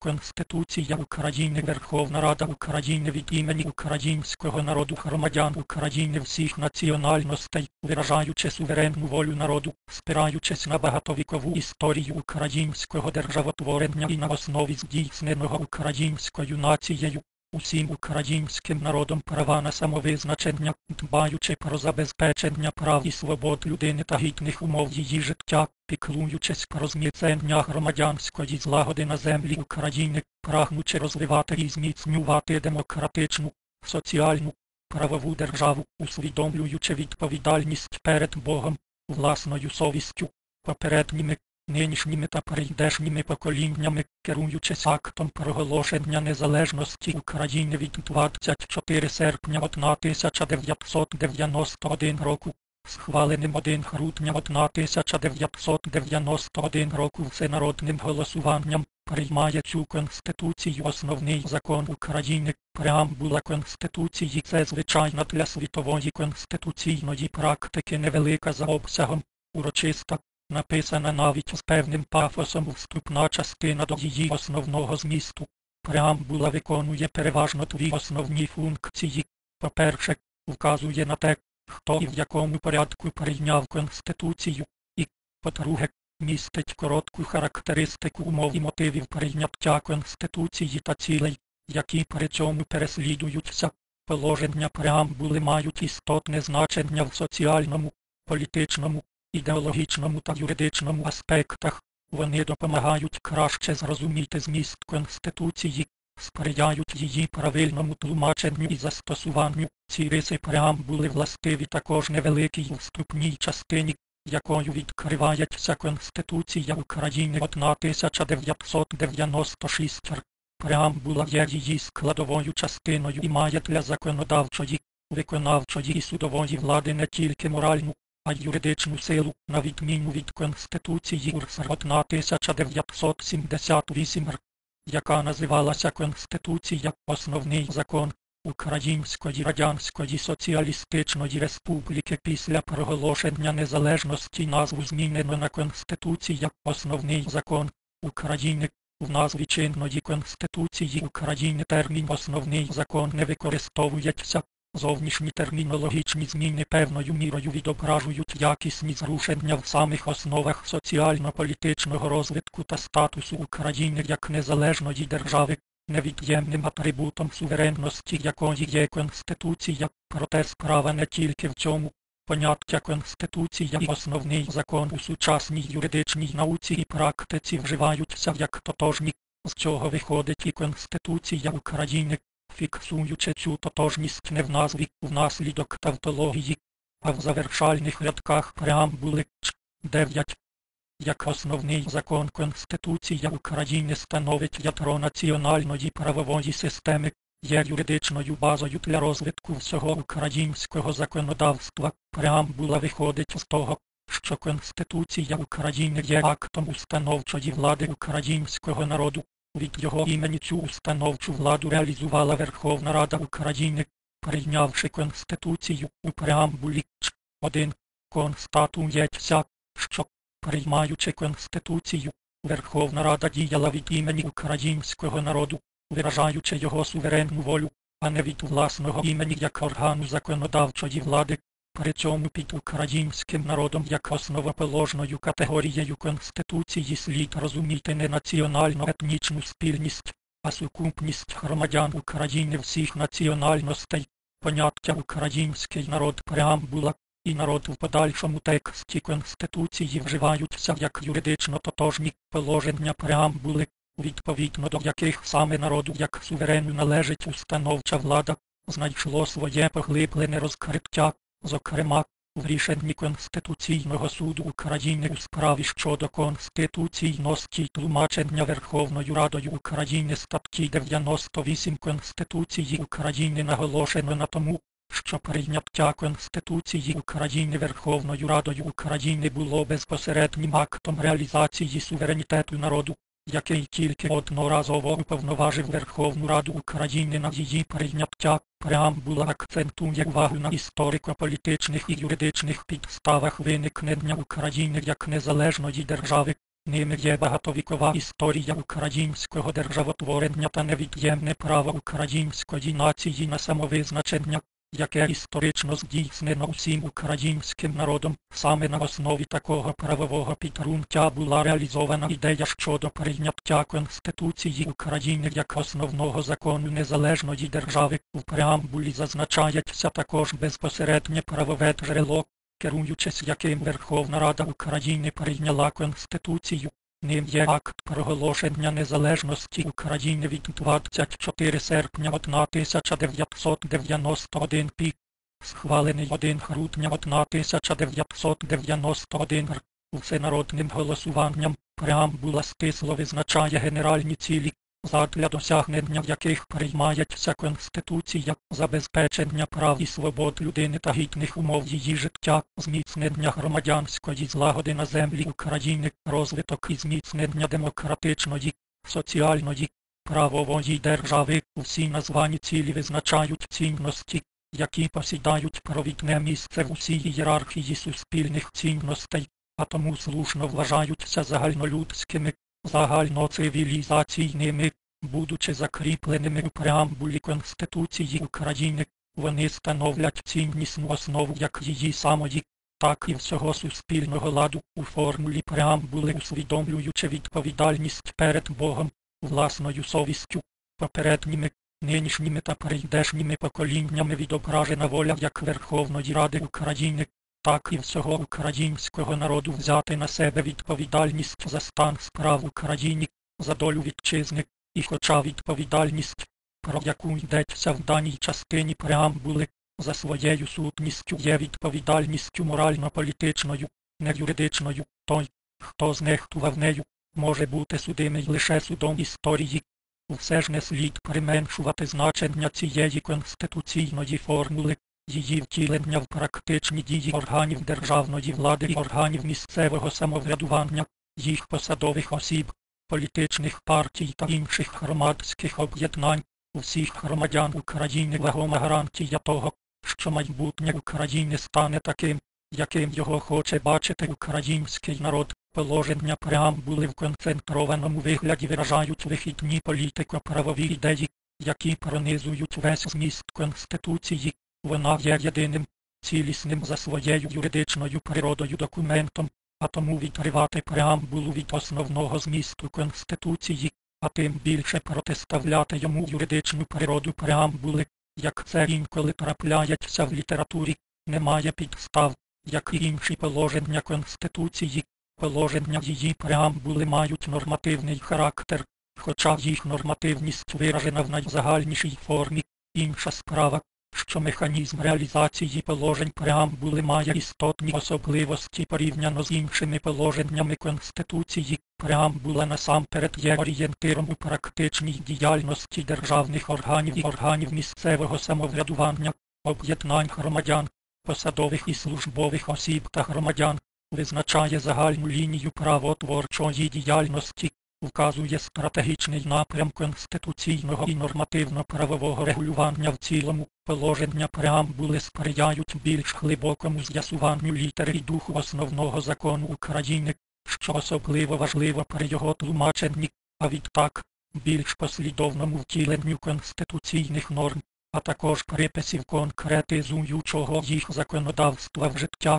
Конституція України Верховна Рада України від імені українського народу громадян України всіх національностей, виражаючи суверенну волю народу, спираючись на багатовікову історію українського державотворення і на основі здійсненого українською нацією, усім українським народом права на самовизначення, дбаючи про забезпечення прав і свобод людини та гідних умов її життя, піклуючись про зміцнення громадянської злагоди на землі України, прагнучи розвивати і зміцнювати демократичну, соціальну, правову державу, усвідомлюючи відповідальність перед Богом, власною совістю, попередніми нинішніми та прийдешніми поколіннями, керуючись актом проголошення незалежності України від 24 серпня 1991 року, схваленим 1 грудня 1991 року всенародним голосуванням, приймає цю Конституцію основний закон України, преамбула Конституції це звичайна для світової конституційної практики невелика за обсягом, урочиста, написана навіть з певним пафосом вступна частина до її основного змісту. Преамбула виконує переважно дві основні функції. По-перше, вказує на те, хто і в якому порядку прийняв Конституцію, і, по-друге, містить коротку характеристику умов і мотивів прийняття Конституції та цілей, які при цьому переслідуються. Положення преамбули мають істотне значення в соціальному, політичному, ідеологічному та юридичному аспектах. Вони допомагають краще зрозуміти зміст Конституції, сприяють її правильному тлумаченню і застосуванню. Ці риси преамбули властиві також невеликій вступній частині, якою відкривається Конституція України 1996 Преамбула є її складовою частиною і має для законодавчої, виконавчої і судової влади не тільки моральну, а юридичну силу, на відміну від Конституції УРСР 1978 р, яка називалася Конституція Основний закон Української Радянської Соціалістичної Республіки після проголошення незалежності назву змінено на Конституція Основний закон України. В назві чинної Конституції України термін Основний закон не використовується, Зовнішні термінологічні зміни певною мірою відображують якісні зрушення в самих основах соціально-політичного розвитку та статусу України як незалежної держави, невід'ємним атрибутом суверенності якої є Конституція, проте справа не тільки в цьому. Поняття Конституція і основний закон у сучасній юридичній науці і практиці вживаються як тотожні, з чого виходить і Конституція України, фіксуючи цю тотожність не в назві внаслідок тавтології, а в завершальних рядках преамбули 9. Як основний закон Конституція України становить ядро національної правової системи, є юридичною базою для розвитку всього українського законодавства. Преамбула виходить з того, що Конституція України є актом установчої влади українського народу, від його імені цю установчу владу реалізувала Верховна Рада України, прийнявши Конституцію у преамбулі 1. Констатується, що, приймаючи Конституцію, Верховна Рада діяла від імені українського народу, виражаючи його суверенну волю, а не від власного імені як органу законодавчої влади. При цьому під українським народом як основоположною категорією Конституції слід розуміти не національно-етнічну спільність, а сукупність громадян України всіх національностей, поняття український народ преамбула і народ в подальшому тексті Конституції вживаються як юридично тотожні положення преамбули, відповідно до яких саме народу як суверену належить установча влада, знайшло своє поглиблене розкриття. Зокрема, в рішенні Конституційного суду України у справі щодо конституційності тлумачення Верховною Радою України статті 98 Конституції України наголошено на тому, що прийняття Конституції України Верховною Радою України було безпосереднім актом реалізації суверенітету народу, який тільки одноразово уповноважив Верховну Раду України на її прийняття, преамбула акцентує увагу на історико-політичних і юридичних підставах виникнення України як незалежної держави, Ними є багатовікова історія українського державотворення та невід'ємне право української нації на самовизначення, яке історично здійснено усім українським народом. Саме на основі такого правового підґрунтя була реалізована ідея щодо прийняття Конституції України як основного закону незалежної держави. У преамбулі зазначається також безпосереднє правове джерело, керуючись яким Верховна Рада України прийняла Конституцію. Ним є акт проголошення незалежності України від 24 серпня 1991 пік, схвалений 1 грудня 1991 р. Всенародним голосуванням преамбула стисло визначає генеральні цілі, задля досягнення яких приймається Конституція, забезпечення прав і свобод людини та гідних умов її життя, зміцнення громадянської злагоди на землі України, розвиток і зміцнення демократичної, соціальної, правової держави. Усі названі цілі визначають цінності, які посідають провідне місце в усій ієрархії суспільних цінностей, а тому слушно вважаються загальнолюдськими, загальноцивілізаційними, будучи закріпленими у преамбулі Конституції України, вони становлять ціннісну основу як її самої, так і всього суспільного ладу у формулі преамбули усвідомлюючи відповідальність перед Богом, власною совістю, попередніми, нинішніми та прийдешніми поколіннями відображена воля як Верховної Ради України, так і всього українського народу взяти на себе відповідальність за стан справ в Україні, за долю вітчизни, і хоча відповідальність, про яку йдеться в даній частині преамбули, за своєю сутністю є відповідальністю морально-політичною, не юридичною, той, хто знехтував нею, може бути судимий лише судом історії. Все ж не слід применшувати значення цієї конституційної формули, її втілення в практичні дії органів державної влади і органів місцевого самоврядування, їх посадових осіб, політичних партій та інших громадських об'єднань, усіх громадян України вагома гарантія того, що майбутнє України стане таким, яким його хоче бачити український народ. Положення преамбули в концентрованому вигляді виражають вихідні політико-правові ідеї, які пронизують весь зміст Конституції. Вона є єдиним, цілісним за своєю юридичною природою документом, а тому відривати преамбулу від основного змісту Конституції, а тим більше протиставляти йому юридичну природу преамбули, як це інколи трапляється в літературі, немає підстав, як і інші положення Конституції. Положення її преамбули мають нормативний характер, хоча їх нормативність виражена в найзагальнішій формі, інша справа, що механізм реалізації положень преамбули має істотні особливості порівняно з іншими положеннями Конституції. Преамбула насамперед є орієнтиром у практичній діяльності державних органів і органів місцевого самоврядування, об'єднань громадян, посадових і службових осіб та громадян, визначає загальну лінію правотворчої діяльності, вказує стратегічний напрям конституційного і нормативно-правового регулювання в цілому, положення преамбули сприяють більш глибокому з'ясуванню літери і духу основного закону України, що особливо важливо при його тлумаченні, а відтак, більш послідовному втіленню конституційних норм, а також приписів конкретизуючого їх законодавства в життя.